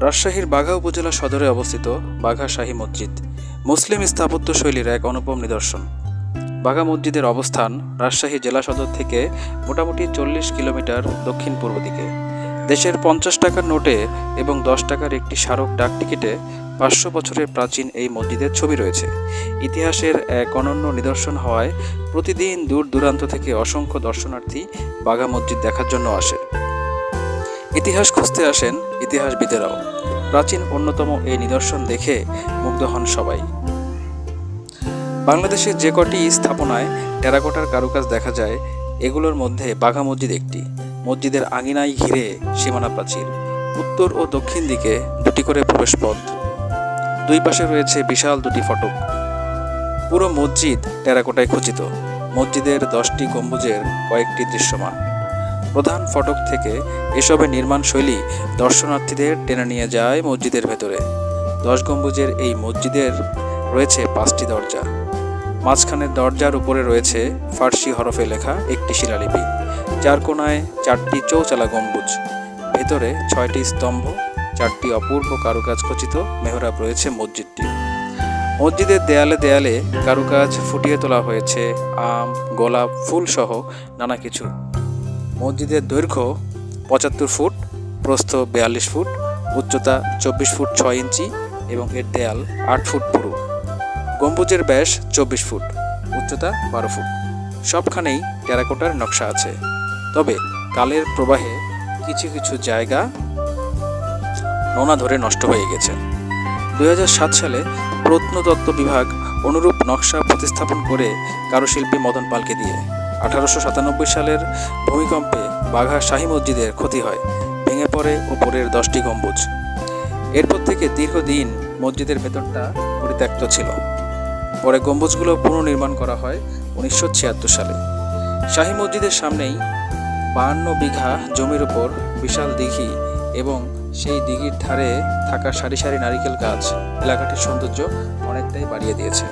রাজশাহীর বাঘা উপজেলা সদরে অবস্থিত বাঘা শাহী মসজিদ, মুসলিম স্থাপত্য শৈলীর এক অনুপম নিদর্শন। বাঘা মসজিদের অবস্থান রাজশাহী জেলা সদর থেকে মোটামুটি চল্লিশ কিলোমিটার দক্ষিণ পূর্ব দিকে। দেশের পঞ্চাশ টাকার নোটে এবং দশ টাকার একটি স্মারক ডাক টিকিটে পাঁচশো বছরের প্রাচীন এই মসজিদের ছবি রয়েছে। ইতিহাসের এক অনন্য নিদর্শন হওয়ায় প্রতিদিন দূর দূরান্ত থেকে অসংখ্য দর্শনার্থী বাঘা মসজিদ দেখার জন্য আসে। ইতিহাস খুঁজতে আসেন ইতিহাসবিদেরাও প্রাচীন অন্যতম এই নিদর্শন দেখে মুগ্ধ হন সবাই। বাংলাদেশের যে কটি স্থাপনায় টেরাকোটার কারুকাজ দেখা যায়, এগুলোর মধ্যে বাঘা মসজিদ একটি। মসজিদের আঙিনায় ঘিরে সীমানা প্রাচীর। উত্তর ও দক্ষিণ দিকে দুটি করে প্রবেশপথ। দুই পাশে রয়েছে বিশাল দুটি ফটক। পুরো মসজিদ টেরাকোটায় খচিত। মসজিদের দশটি গম্বুজের কয়েকটি দৃশ্যমান। প্রধান ফটক থেকে এসবের নির্মাণ শৈলী দর্শনার্থীদের টেনে নিয়ে যায় মসজিদের ভেতরে। দশ গম্বুজের এই মসজিদের রয়েছে পাঁচটি দরজা। মাঝখানের দরজার উপরে রয়েছে ফার্সি হরফে লেখা একটি শিলালিপি চার কোনায় চারটি চৌচালা গম্বুজ। ভেতরে ছয়টি স্তম্ভ, চারটি অপূর্ব কারুকাজ খচিত মেহরাব রয়েছে মসজিদটি। মসজিদের দেয়ালে দেয়ালে কারুকাজ ফুটিয়ে তোলা হয়েছে, আম, গোলাপ ফুল সহ নানা কিছু। মসজিদের দৈর্ঘ্য পঁচাত্তর ফুট, প্রস্থ বিয়াল্লিশ ফুট, উচ্চতা চব্বিশ ফুট ছয় ইঞ্চি এবং এর দেয়াল আট ফুট পুরু। গম্বুজের ব্যাস চব্বিশ ফুট, উচ্চতা বারো ফুট। সবখানেই টেরাকোটার নকশা আছে। তবে কালের প্রবাহে কিছু কিছু জায়গা নোনা ধরে নষ্ট হয়ে গেছে। দু হাজার সাত সালে প্রত্নতত্ত্ব বিভাগ অনুরূপ নকশা প্রতিস্থাপন করে কারুশিল্পী মদন পালকে দিয়ে আঠারোশো সাতানব্বই সালের ভূমিকম্পে বাঘা শাহী মসজিদের ক্ষতি হয়, ভেঙে পড়ে ওপরের দশটি গম্বুজ। এরপর থেকে দীর্ঘদিন মসজিদের ভেতরটা পরিত্যক্ত ছিল। পরে গম্বুজগুলো পুনর্নির্মাণ করা হয় উনিশশো ছিয়াত্তর সালে। শাহী মসজিদের সামনেই বাহান্ন বিঘা জমির উপর বিশাল দিঘি এবং সেই দিঘির ধারে থাকা সারি সারি নারিকেল গাছ, এলাকাটির সৌন্দর্য অনেকটাই বাড়িয়ে দিয়েছে।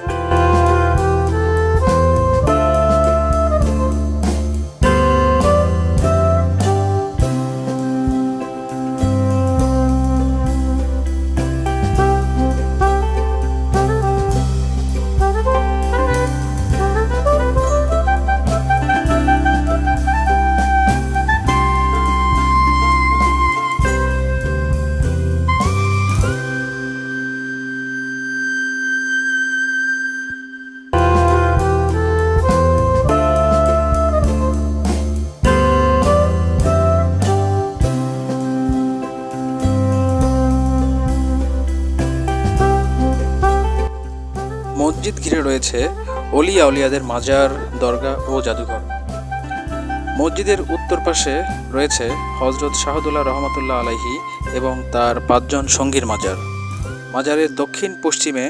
মসজিদ ঘিরে রয়েছে অলিয়া অলিয়াদের মাজার দরগা ও জাদুঘর। মসজিদের উত্তর পাশে রয়েছে হজরত শাহদুল্লাহ রহমতুল্লাহ আলাইহি এবং তার পাঁচজন সঙ্গীর মাজার। মাজারের দক্ষিণ পশ্চিমে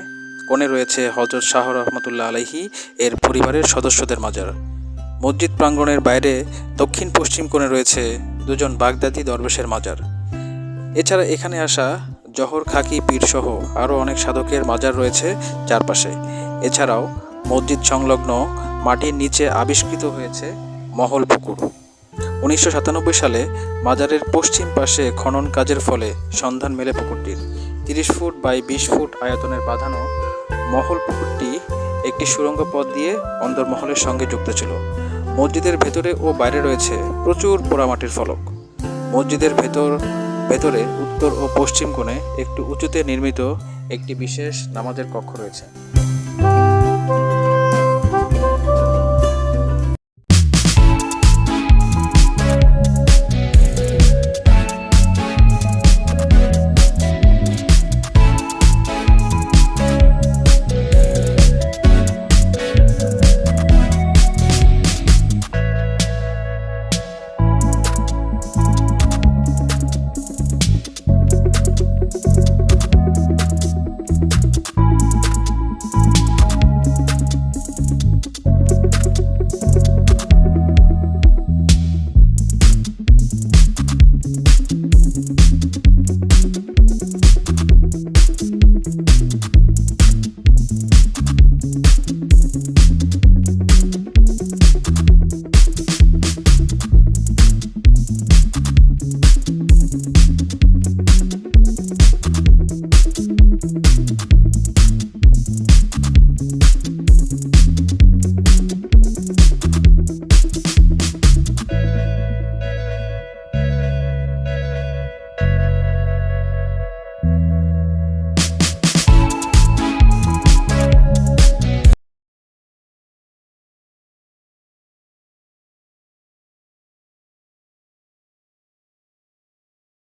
কোণে রয়েছে হজরত শাহ রহমতুল্লাহ আলাইহি এর পরিবারের সদস্যদের মাজার। মসজিদ প্রাঙ্গণের বাইরে দক্ষিণ পশ্চিম কোণে রয়েছে দুজন বাগদাদি দরবেশের মাজার। এছাড়া এখানে আসা জহর, খাকি, পীরসহ আরও অনেক সাধকের মাজার রয়েছে চারপাশে। এছাড়াও মসজিদ সংলগ্ন মাটির নিচে আবিষ্কৃত হয়েছে মহল পুকুর। উনিশশো সাতানব্বই সালে মাজারের পশ্চিম পাশে খনন কাজের ফলে সন্ধান মেলে পুকুরটির। তিরিশ ফুট বাই বিশ ফুট আয়তনের বাঁধানো মহল পুকুরটি একটি সুড়ঙ্গ পথ দিয়ে অন্দরমহলের সঙ্গে যুক্ত ছিল। মসজিদের ভেতরে ও বাইরে রয়েছে প্রচুর পোড়ামাটির ফলক। মসজিদের ভেতর, ভেতরে উত্তর ও পশ্চিম কোণে একটু উঁচুতে নির্মিত একটি বিশেষ নামাজের কক্ষ রয়েছে।